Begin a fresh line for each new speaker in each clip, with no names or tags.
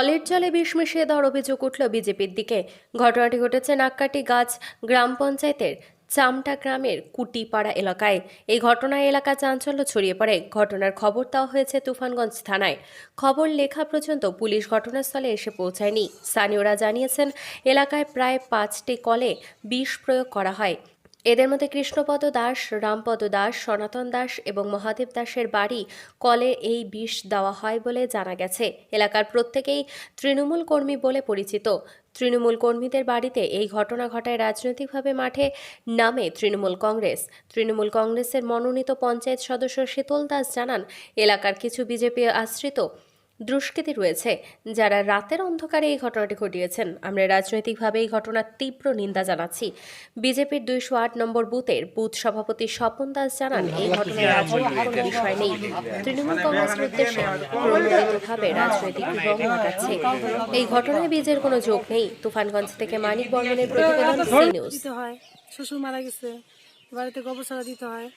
কলের জলে বিষ মিশিয়ে দেওয়ার অভিযোগ উঠল বিজেপির দিকে। ঘটনাটি ঘটেছে নাক্কাটি গাছ গ্রাম পঞ্চায়েতের চামটা গ্রামের কুটিপাড়া এলাকায়। এই ঘটনায় এলাকা চাঞ্চল্য ছড়িয়ে পড়ে। ঘটনার খবর দেওয়া হয়েছে তুফানগঞ্জ থানায়। খবর লেখা পর্যন্ত পুলিশ ঘটনাস্থলে এসে পৌঁছায়নি। স্থানীয়রা জানিয়েছেন, এলাকায় প্রায় পাঁচটি কলে বিষ প্রয়োগ করা হয়। এদের মধ্যে কৃষ্ণপদ দাস, রামপদ দাস, সনাতন দাস এবং মহাদেব দাসের বাড়ি কলে এই বিষ দেওয়া হয় বলে জানা গেছে। এলাকার প্রত্যেকেই তৃণমূল কর্মী বলে পরিচিত। তৃণমূল কর্মীদের বাড়িতে এই ঘটনা ঘটায় রাজনৈতিকভাবে মাঠে নামে তৃণমূল কংগ্রেস। তৃণমূল কংগ্রেসের মনোনীত পঞ্চায়েত সদস্য শীতল দাস জানান, এলাকার কিছু বিজেপি আশ্রিত দুষ্কৃতী রয়েছে, যারা রাতের অন্ধকারে এই ঘটনাটি ঘটিয়েছেন। আমরা রাজনৈতিকভাবে এই ঘটনার তীব্র নিন্দা জানাচ্ছি। বিজেপির দুইশো আট নম্বর বুথের বুথ সভাপতি স্বপন দাস জানান, এই ঘটনায় বিষয় নেই। তৃণমূল কংগ্রেসের উদ্দেশ্যে পরিকল্পিতভাবে রাজনৈতিক রং এই ঘটনায় বীজের কোনো যোগ নেই। তুফানগঞ্জ থেকে মানিক বর্মনের প্রতিবেদন নিউজ।
শ্বশুর মারা গেছে, বাড়িতে গোবর সারা দিতে হয়।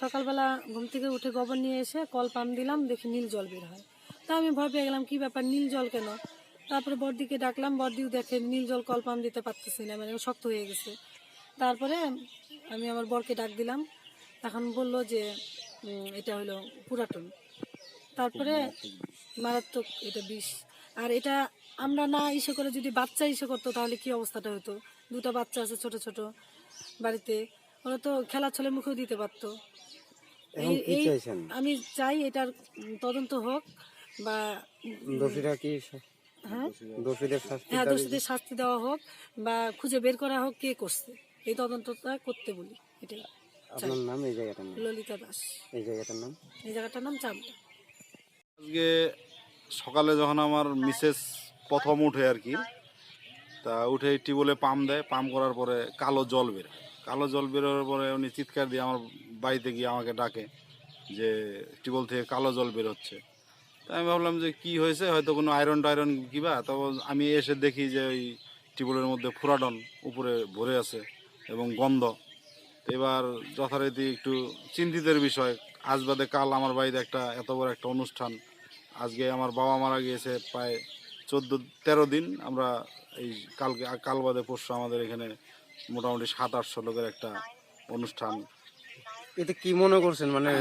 সকালবেলা ঘুম থেকে উঠে গোবর নিয়ে এসে কল পাম্প দিলাম, দেখি নীল জল বের হয়। তা আমি ভয় পেয়ে গেলাম কি ব্যাপার নীল জল কেন? তারপরে বর্দিকে ডাকলাম বর্দিও দেখে নীল জল কল পাম্প দিতে পারতেছি না মানে শক্ত হয়ে গেছে। তারপরে আমি আমার বরকে ডাক দিলাম তখন বলল যে এটা হলো পুরাতন। তারপরে মারাত্মক এটা বিষ। আর এটা আমরা না ইসে করে যদি বাচ্চা ইসে করতো তাহলে কি অবস্থাটা হতো? দুটো বাচ্চা আছে ছোট ছোট বাড়িতে ওরা তো খেলা ছলে মুখেও দিতে পারতো। এই- এই- আমি চাই এটার তদন্ত হোক বা
দোষীরা কি
হ্যাঁ?
দোষীদের শাস্তি
হ্যাঁ দোষীদের শাস্তি দেওয়া হোক বা খুঁজে বের করা হোক কে করছে? এই তদন্তটা করতে বলি এটাই
আপনার নাম এই জায়গাটার নাম?
ললিতা দাস।
এই জায়গাটার নাম?
এই জায়গাটার নাম চামটা
আজকে সকালে যখন আমার মিসেস প্রথম উঠে আর কি তা উঠে টিউবওয়েলে পাম্প দেয় পাম্প করার পরে কালো জল বের কালো জল বেরোর পরে উনি চিৎকার দিয়ে আমার বাড়িতে গিয়ে আমাকে ডাকে যে টিউবওয়েল থেকে কালো জল বের হচ্ছে। তা আমি ভাবলাম যে কি হয়েছে, হয়তো কোনো আয়রন টায়রন কিবা তখন আমি এসে দেখি যে ওই টিউবওয়েলের মধ্যে ফুরাডন উপরে ভরে আছে এবং গন্ধ। এবার যথারীতি একটু চিন্তিতের বিষয়, আজ বাদে কাল আমার বাড়িতে একটা এত বড় একটা অনুষ্ঠান। আজকে আমার বাবা মারা গিয়েছে প্রায় চোদ্দ, তেরো দিন। আমরা এই কালকে, কাল বাদে পরশু আমাদের এখানে মোটামুটি সাত, আটশো লোকের একটা অনুষ্ঠান।
এতে কি মনে করছেন? মানে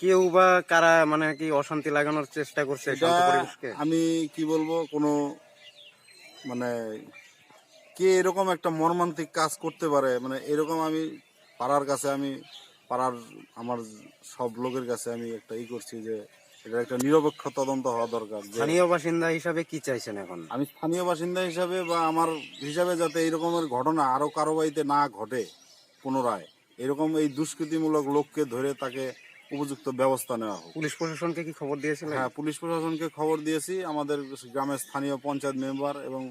কেউ বা কারা মানে কি অশান্তি লাগানোর চেষ্টা করছে
আমি কি বলব কোনো মানে কে এরকম একটা মর্মান্তিক কাজ করতে পারে মানে এরকম আমি পাড়ার কাছে আমি পাড়ার আমার সব লোকের কাছে আমি একটা ই করছি যে এটা একটা নিরপেক্ষ তদন্ত হওয়া দরকার
স্থানীয় বাসিন্দা হিসাবে কি চাইছেন এখন?
আমি স্থানীয় বাসিন্দা হিসাবে বা আমার হিসাবে যাতে এই রকমের ঘটনা আরও কারও বাড়িতে না ঘটে পুনরায় এরকম এই দুষ্কৃতিমূলক লোককে ধরে তাকে উপযুক্ত ব্যবস্থা নেওয়া হোক।
পুলিশ প্রশাসনকে কি খবর দিয়েছিলেন?
হ্যাঁ পুলিশ প্রশাসনকে খবর দিয়েছি। আমাদের গ্রামের স্থানীয় পঞ্চায়েত মেম্বার এবং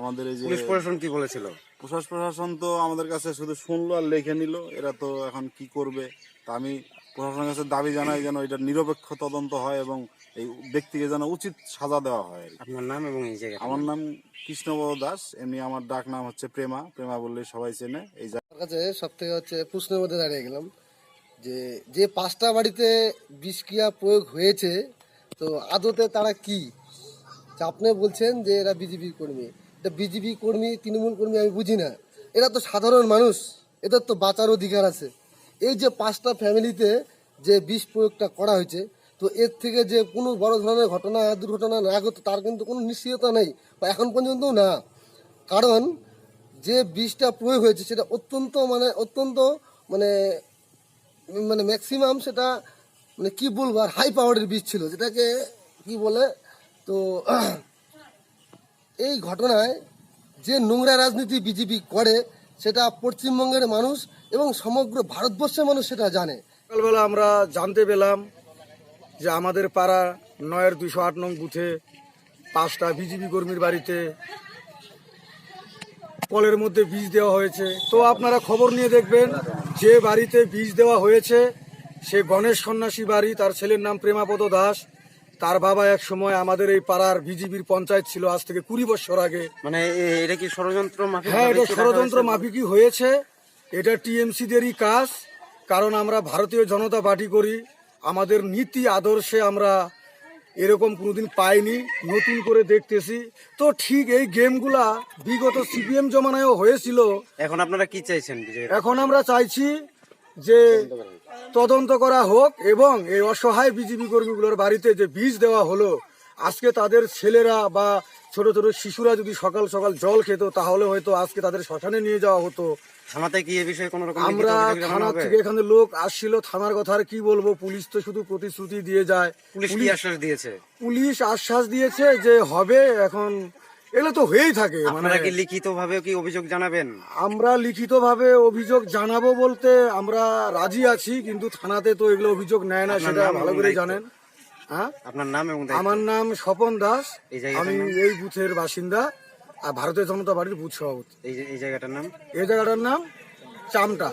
আমাদের এই যে
পুলিশ প্রশাসন কি বলেছিল?
প্রশাস প্রশাসন তো আমাদের কাছে শুধু শুনলো আর লিখে নিল। এরা তো এখন কি করবে? তা আমি প্রশাসনের কাছে দাবি জানাই যেন এটা নিরপেক্ষ তদন্ত হয় এবং এই ব্যক্তিকে যেন উচিত সাজা দেওয়া হয়
আপনার নাম এবং এই জায়গা
আমার নাম কৃষ্ণবর দাস। এমনি আমার ডাক নাম হচ্ছে প্রেমা। প্রেমা বললে সবাই চেনে। এই
কাছে সব থেকে হচ্ছে প্রশ্নের মধ্যে দাঁড়িয়ে গেলাম। যে যে পাঁচটা বাড়িতে বিষক্রিয়া প্রয়োগ হয়েছে, তো আদতে তারা কি? যে আপনি বলছেন যে এরা বিজেপি কর্মী। এটা বিজেপি কর্মী, তৃণমূল কর্মী আমি বুঝি না। এরা তো সাধারণ মানুষ, এদের তো বাঁচার অধিকার আছে। এই যে পাঁচটা ফ্যামিলিতে যে বিষ প্রয়োগটা করা হয়েছে, তো এর থেকে যে কোনো বড় ধরনের ঘটনা, দুর্ঘটনা না ঘটতো তার কিন্তু কোনো নিশ্চয়তা নেই, বা এখন পর্যন্ত না। কারণ যে বিষটা প্রয়োগ হয়েছে, সেটা অত্যন্ত মানে অত্যন্ত মানে মানে ম্যাক্সিমাম সেটা মানে কি বলব আর হাই পাওয়ারের বীজ ছিল, যেটাকে কি বলে, তো এই ঘটনায় যে নোংরা রাজনীতি বিজেপি করে, সেটা পশ্চিমবঙ্গের মানুষ এবং সমগ্র ভারতবর্ষের মানুষ সেটা জানে।
সকালবেলা আমরা জানতে পেলাম যে আমাদের পাড়া নয়ের দুশো আট নং বুথে পাঁচটা বিজেপি কর্মীর বাড়িতে কলের মধ্যে বীজ দেওয়া হয়েছে। তো আপনারা খবর নিয়ে দেখবেন যে বাড়িতে বীজ দেওয়া হয়েছে সে গণেশ সন্ন্যাসী বাড়ি তার ছেলের নাম প্রেমাপদ দাস। তার বাবা এক সময় আমাদের এই পাড়ার বিজেপির পঞ্চায়েত ছিল আজ থেকে কুড়ি বছর আগে।
মানে এটা কি ষড়যন্ত্র
হ্যাঁ এটা ষড়যন্ত্র মাফিকই হয়েছে। এটা টিএমসিদেরই কাজ কারণ আমরা ভারতীয় জনতা পার্টি করি। আমাদের নীতি আদর্শে আমরা এরকম কোনোদিন পাইনি নতুন করে দেখতেছি। তো ঠিক এই গেমগুলা বিগত সিপিএম জমানায়ও হয়েছিল।
এখন আপনারা কি চাইছেন
এখন আমরা চাইছি যে তদন্ত করা হোক এবং এই অসহায় বিজেপি কর্মীগুলোর বাড়িতে যে বীজ দেওয়া হলো আজকে তাদের ছেলেরা বা ছোট ছোট শিশুরা যদি সকাল সকাল জল খেত তাহলে হয়তো আজকে তাদের শ্মশানে নিয়ে যাওয়া হতো।
থানাতে কি এ বিষয়ে কোনো রকম
আমরা
অভিযোগ জানানো
থানার
হবে?
থেকে এখানে লোক আসছিল থানার কথা আর কি বলব? পুলিশ তো শুধু প্রতিশ্রুতি দিয়ে যায়।
পুলিশ কি আশ্বাস দিয়েছে?
পুলিশ আশ্বাস দিয়েছে যে হবে এখন এগুলো তো হয়েই থাকে মানে
আপনারা কি লিখিত ভাবে কি অভিযোগ জানাবেন?
আমরা লিখিতভাবে অভিযোগ জানাব বলতে আমরা রাজি আছি কিন্তু থানাতে তো এগুলো অভিযোগ নেয় না সেটা ভালো করে জানেন। হ্যাঁ?
আপনার নাম এবং
আমার নাম স্বপন দাস। আমি এই বুথের বাসিন্দা আর ভারতীয় জনতা পার্টির বুথ সভাপতি।
এই এই জায়গাটার নাম?
এই জায়গাটার নাম চামটা।